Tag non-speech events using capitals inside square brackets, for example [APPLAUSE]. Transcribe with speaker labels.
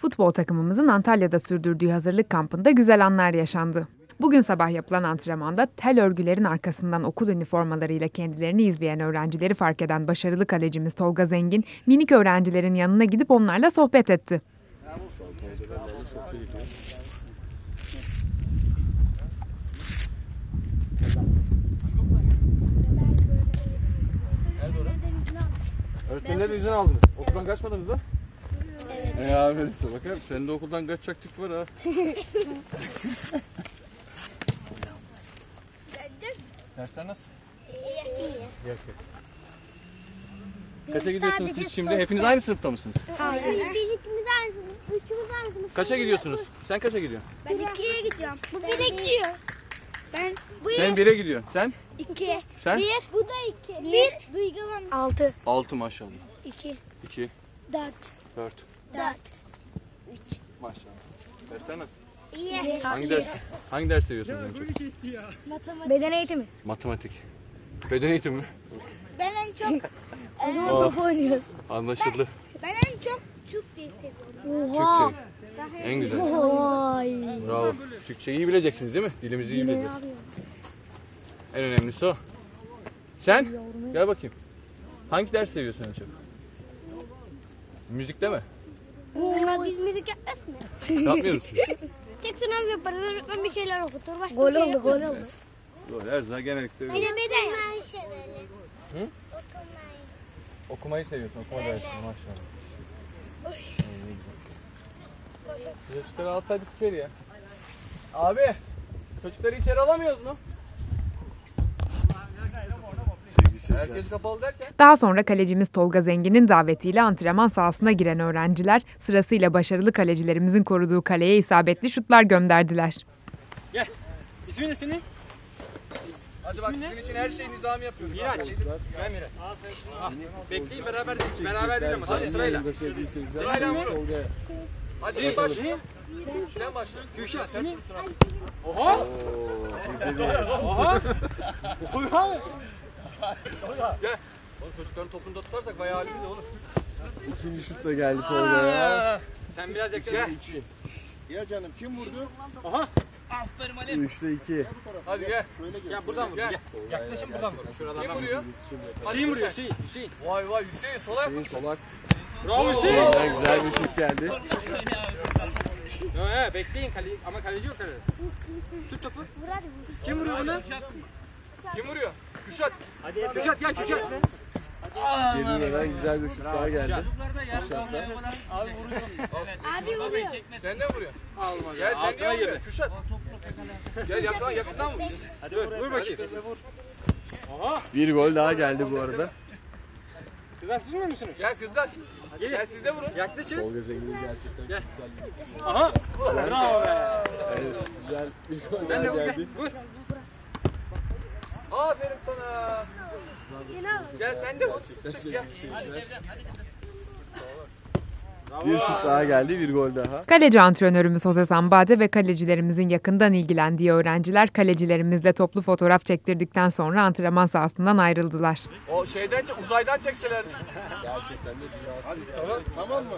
Speaker 1: Futbol takımımızın Antalya'da sürdürdüğü hazırlık kampında güzel anlar yaşandı. Bugün sabah yapılan antrenmanda tel örgülerin arkasından okul üniformalarıyla kendilerini izleyen öğrencileri fark eden başarılı kalecimiz Tolga Zengin, minik öğrencilerin yanına gidip onlarla sohbet etti.
Speaker 2: Öğretmenlerden izin aldınız. Okuldan kaçmadınız da? Evet. E aferin size. Bakar mısın? Senin de okuldan kaçacak tip var ha. [LAUGHS] Dersler nasıl? İyi. Kaça gidiyorsunuz siz şimdi? Hepiniz aynı sınıfta mısınız?
Speaker 3: Hayır. Biz ikimiz aynı sınıf. Üçümüz aynı sınıf.
Speaker 2: Kaça gidiyorsunuz? Sen kaça gidiyorsun?
Speaker 3: Ben ikiye gidiyorum. Bu bire gidiyor. Ben bu
Speaker 2: Sen bire gidiyorsun. Sen?
Speaker 3: iki.
Speaker 2: Sen?
Speaker 3: Bir. Bu da iki. Bir. Duygu. Altı.
Speaker 2: Altı maşallah.
Speaker 3: İki.
Speaker 2: İki,
Speaker 3: Dört.
Speaker 2: dört.
Speaker 3: Dört.
Speaker 2: Maşallah. Dersler nasıl?
Speaker 3: İyi.
Speaker 2: Hangi ders? Hangi ders seviyorsunuz en çok?
Speaker 3: Matematik. Beden eğitimi.
Speaker 2: Matematik. Beden eğitimi mi?
Speaker 3: Ben en çok [LAUGHS]
Speaker 4: O zaman top oynuyoruz.
Speaker 2: Anlaşıldı.
Speaker 3: ben en çok Türk dili seviyorum.
Speaker 2: Türkçe. En güzel.
Speaker 4: Vay.
Speaker 2: Bravo. Türkçeyi iyi bileceksiniz değil mi? Dilimizi iyi bileceksiniz. En önemlisi o. Sen? Gel bakayım. Hangi ders seviyorsun en çok? Müzikte mi?
Speaker 3: Buna biz müzik yapmaz mı?
Speaker 2: Yapmıyor musun?
Speaker 3: Tek sınav yaparız. Öğretmen bir şeyler okutur. Başka
Speaker 4: Gol
Speaker 3: bir şey
Speaker 4: oldu, gol oldu.
Speaker 2: Doğru, her zaman genellikle öyle.
Speaker 3: Yine beden. Okumayı severim.
Speaker 2: Hı?
Speaker 3: Okumayı.
Speaker 2: Okumayı seviyorsun, okuma dersini maşallah. İyi, güzel. Çocukları alsaydık içeri ya. Abi, çocukları içeri alamıyoruz mu?
Speaker 1: Daha sonra kalecimiz Tolga Zengin'in davetiyle antrenman sahasına giren öğrenciler sırasıyla başarılı kalecilerimizin koruduğu kaleye isabetli şutlar gönderdiler.
Speaker 5: Gel. İsmin ne senin?
Speaker 2: Hadi bak sizin için her şeyi nizami yapıyoruz.
Speaker 5: Miraç. Gel Miraç. Ah, Bekleyin beraber beraber değil ama hadi sırayla.
Speaker 2: Sırayla vurun. Hadi sen başla. Sen başla.
Speaker 5: Gülşah senin.
Speaker 2: Oha!
Speaker 5: Oha.
Speaker 2: Gel. Oğlum çocukların topunu da tutarsak bayağı halimiz olur.
Speaker 6: İkinci şut da geldi Tolga'ya.
Speaker 5: Sen biraz yakın. Gel.
Speaker 6: Ya canım kim vurdu?
Speaker 5: Aferin Ali.
Speaker 6: 3'te 2.
Speaker 2: Hadi gel.
Speaker 5: Gel buradan vur. Gel. Yaklaşın buradan vur. Şuradan
Speaker 2: Kim
Speaker 5: vur.
Speaker 2: vuruyor?
Speaker 5: Hüseyin vuruyor. Hüseyin. Hüseyin.
Speaker 2: Vay vay Hüseyin sola yap.
Speaker 6: Hüseyin solak.
Speaker 5: Bravo Hüseyin.
Speaker 6: Soldan güzel bir şut geldi.
Speaker 5: He, bekleyin kale ama kaleci yok kalede. Tut topu. Kim vuruyor bunu?
Speaker 2: Kim vuruyor? Küşat.
Speaker 5: Kürşat gel Kürşat.
Speaker 6: Yenilmeden güzel bir şut daha geldi.
Speaker 3: Abi vuruyor.
Speaker 2: Sen de vuruyorsun?
Speaker 5: Alma
Speaker 2: Gel sen
Speaker 5: Altına
Speaker 2: de vuruyorsun. Küşat. Gel yakından yakından vur.
Speaker 5: Dur vur bakayım.
Speaker 6: Bir gol daha geldi bu arada.
Speaker 5: Kızlar siz vurmuyor musunuz?
Speaker 2: Gel kızlar.
Speaker 5: Gelin.
Speaker 2: Gel siz de vurun.
Speaker 5: Yaklaşın.
Speaker 6: Tolga Zengin gerçekten
Speaker 5: Aha. Bravo be.
Speaker 6: evet, güzel bir gol
Speaker 5: Sen de
Speaker 6: daha
Speaker 5: vur gel.
Speaker 6: geldi.
Speaker 5: Vur.
Speaker 2: Aferin sana. Gel sen de vur. Gel.
Speaker 6: Bir şut daha geldi, bir gol daha.
Speaker 1: Kaleci antrenörümüz Jose Zambade ve kalecilerimizin yakından ilgilendiği öğrenciler kalecilerimizle toplu fotoğraf çektirdikten sonra antrenman sahasından ayrıldılar.
Speaker 2: O şeyden uzaydan çekseler.
Speaker 6: Gerçekten de dünyası. Tamam mı?